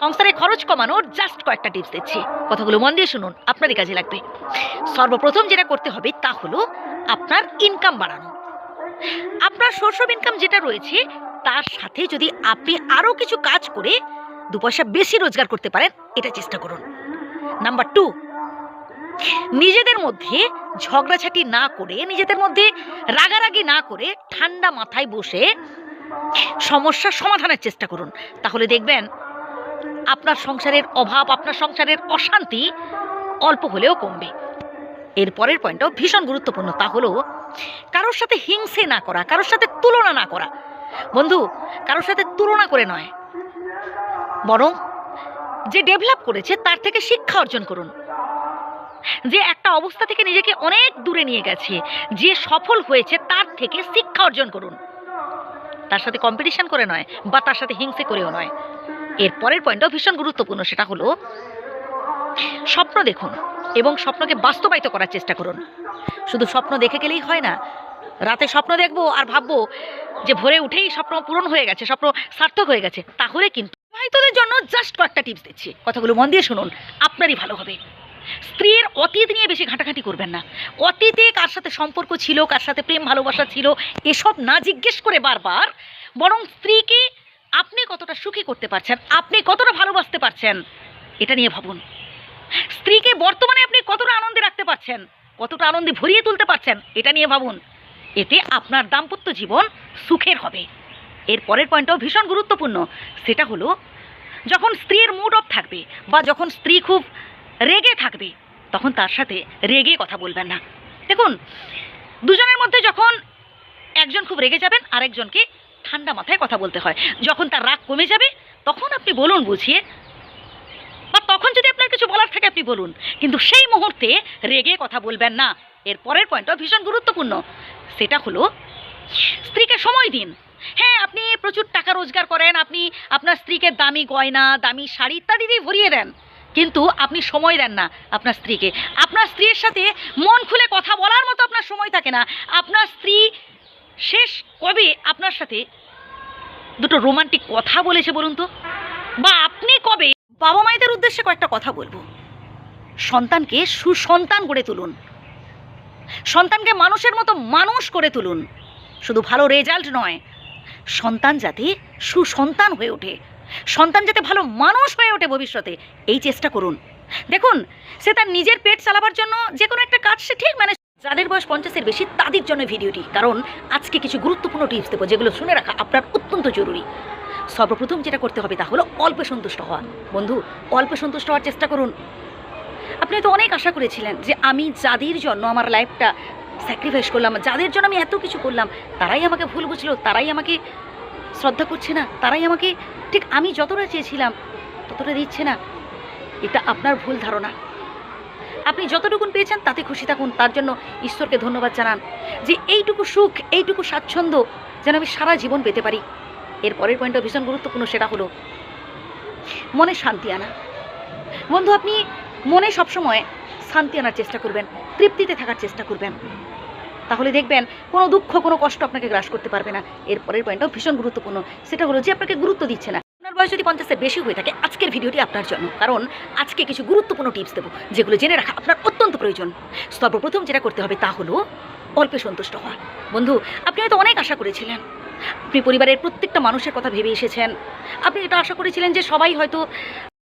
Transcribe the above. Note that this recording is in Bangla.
সংসারে খরচ কমানোর জাস্ট কয়েকটা টিপস দিচ্ছি। কথাগুলো মন দিয়ে শুনুন, আপনারই কাজে লাগবে। সর্বপ্রথম যেটা করতে হবে তা হলো আপনার ইনকাম বাড়ানো। আপনার সোর্স ইনকাম যেটা রয়েছে, তার সাথে যদি আপনি আরও কিছু কাজ করে দু পয়সা বেশি রোজগার করতে পারেন, এটা চেষ্টা করুন। নাম্বার টু নিজেদের মধ্যে ঝগড়াঝাটি না করে, নিজেদের মধ্যে রাগারাগি না করে ঠান্ডা মাথায় বসে সমস্যার সমাধানের চেষ্টা করুন। তাহলে দেখবেন আপনার সংসারের অভাব, আপনার সংসারের অশান্তি অল্প হলেও কমবে। এর পরের পয়েন্টটাও ভীষণ গুরুত্বপূর্ণ, তা হলো কারোর সাথে হিংসে না করা, কারোর সাথে তুলনা না করা। বন্ধু, কারোর সাথে তুলনা করে নয়। বরং যে ডেভেলপ করেছে, তার থেকে শিক্ষা অর্জন করুন। যে একটা অবস্থা থেকে নিজেকে অনেক দূরে নিয়ে গেছে, যে সফল হয়েছে, তার থেকে শিক্ষা অর্জন করুন। তার সাথে কম্পিটিশন করে নয়, বা তার সাথে হিংসে করেও নয়। এর পরের পয়েন্টটাও ভীষণ গুরুত্বপূর্ণ, সেটা হলো স্বপ্ন দেখুন এবং স্বপ্নকে বাস্তবায়িত করার চেষ্টা করুন। শুধু স্বপ্ন দেখে গেলেই হয় না, রাতে স্বপ্ন দেখব আর ভাববো যে ভোরে উঠেই স্বপ্ন পূরণ হয়ে গেছে, স্বপ্ন সার্থক হয়ে গেছে, তাহলে কিন্তু বিবাহিতদের জন্য জাস্ট কয়েকটা টিপস দিচ্ছি। কথাগুলো মন দিয়ে শুনুন, আপনারই ভালো হবে। স্ত্রীর অতীত নিয়ে বেশি ঘাঁটাঘাঁটি করবেন না। অতীতে কার সাথে সম্পর্ক ছিল, কার সাথে প্রেম ভালোবাসা ছিল, এসব না জিজ্ঞেস করে বারবার, বরং স্ত্রীকে আপনি কতটা সুখী করতে পারছেন? আপনি কতটা ভালোবাসতে পারছেন? এটা নিয়ে ভাবুন। স্ত্রীকে বর্তমানে আপনি কতটা আনন্দে রাখতে পারছেন? কতটা আনন্দে ভরিয়ে তুলতে পারছেন? এটা নিয়ে ভাবুন। এতে আপনার দাম্পত্য জীবন সুখের হবে। এর পরের পয়েন্টটাও ভীষণ গুরুত্বপূর্ণ। সেটা হলো, যখন স্ত্রীর মুড অফ থাকবে বা যখন স্ত্রী খুব রেগে থাকবে, তখন তার সাথে রেগে কথা বলবেন না। দেখুন, দুজনের মধ্যে যখন একজন খুব রেগে যাবেন, আরেকজনকে ঠান্ডা মাথায় কথা বলতে হয়। যখন তার রাগ কমে যাবে, তখন আপনি বলুন বুঝিয়ে। বা তখন যদি আপনার কিছু বলার থাকে আপনি বলুন। কিন্তু সেই মুহূর্তে রেগে কথা বলবেন না। এর পরের পয়েন্টটা ভীষণ গুরুত্বপূর্ণ। সেটা হলো, স্ত্রীকে সময় দিন। হ্যাঁ আপনি প্রচুর টাকা রোজগার করেন, আপনি আপনার স্ত্রীকে দামি গয়না, দামি শাড়ি ইত্যাদি দিয়ে ভরিয়ে দেন। কিন্তু আপনি সময় দেন না আপনার স্ত্রীকে। আপনার স্ত্রীর সাথে মন খুলে কথা বলার মতো আপনার সময় থাকে না। আপনার স্ত্রী শেষ, কবে আপনার সাথে দুটো রোমান্টিক কথা বলেছে বলুন তো? বা আপনি কবে বাবা মায়েদের উদ্দেশ্যে কয়েকটা কথা বলব। সন্তানকে সুসন্তান গড়ে তুলুন। সন্তানকে মানুষের মতো মানুষ করে তুলুন। শুধু ভালো রেজাল্ট নয়, সন্তান যাতে সুসন্তান হয়ে ওঠে, সন্তান যাতে ভালো মানুষ হয়ে ওঠে ভবিষ্যতে, এই চেষ্টা করুন। দেখুন, সে তার নিজের পেট চালাবার জন্য যে কোনো একটা কাজ সে ঠিক মানে যাদের বয়স পঞ্চাশের বেশি, তাদের জন্য ভিডিওটি, কারণ আজকে কিছু গুরুত্বপূর্ণ টিপস দেবো, যেগুলো শুনে রাখা আপনার অত্যন্ত জরুরি। সর্বপ্রথম যেটা করতে হবে তা হলো অল্পে সন্তুষ্ট হওয়া। বন্ধু, অল্পে সন্তুষ্ট হওয়ার চেষ্টা করুন। আপনি তো অনেক আশা করেছিলেন যে আমি যাদের জন্য আমার লাইফটা স্যাক্রিফাইস করলাম, যাদের জন্য আমি এত কিছু করলাম, তারাই আমাকে ভুল বুঝলো, তারাই আমাকে শ্রদ্ধা করছে না, তারাই আমাকে, ঠিক আমি যতটা চেয়েছিলাম, ততটা দিচ্ছে না। এটা আপনার ভুল ধারণা। আপনি যতটুকুন পেয়েছেন তাতে খুশি থাকুন। তার জন্য ঈশ্বরকে ধন্যবাদ জানান যে এইটুকু সুখ, এইটুকু স্বাচ্ছন্দ্য যেন আমি সারা জীবন পেতে পারি। এর পরের পয়েন্টটা ভীষণ গুরুত্বপূর্ণ সেটা হলো, মনে শান্তি আনা। বন্ধু, আপনি মনে সবসময় শান্তি আনার চেষ্টা করবেন, তৃপ্তিতে থাকার চেষ্টা করবেন। তাহলে দেখবেন কোনো দুঃখ, কোনো কষ্ট আপনাকে গ্রাস করতে পারবে না। এর পরের পয়েন্টটাও ভীষণ গুরুত্বপূর্ণ। সেটা হলো যে আপনাকে গুরুত্ব দিচ্ছে না। বয়স যদি পঞ্চাশের বেশি হয়ে থাকে, আজকের ভিডিওটি আপনার জন্য। কারণ আজকে কিছু গুরুত্বপূর্ণ টিপস দেবো, যেগুলো জেনে রাখা আপনার অত্যন্ত প্রয়োজন। সর্বপ্রথম যেটা করতে হবে তা হলো, অল্পে সন্তুষ্ট হওয়া। বন্ধু, আপনি হয়তো অনেক আশা করেছিলেন। আপনি পরিবারের প্রত্যেকটা মানুষের কথা ভেবে এসেছেন। আপনি এটা আশা করেছিলেন যে সবাই হয়তো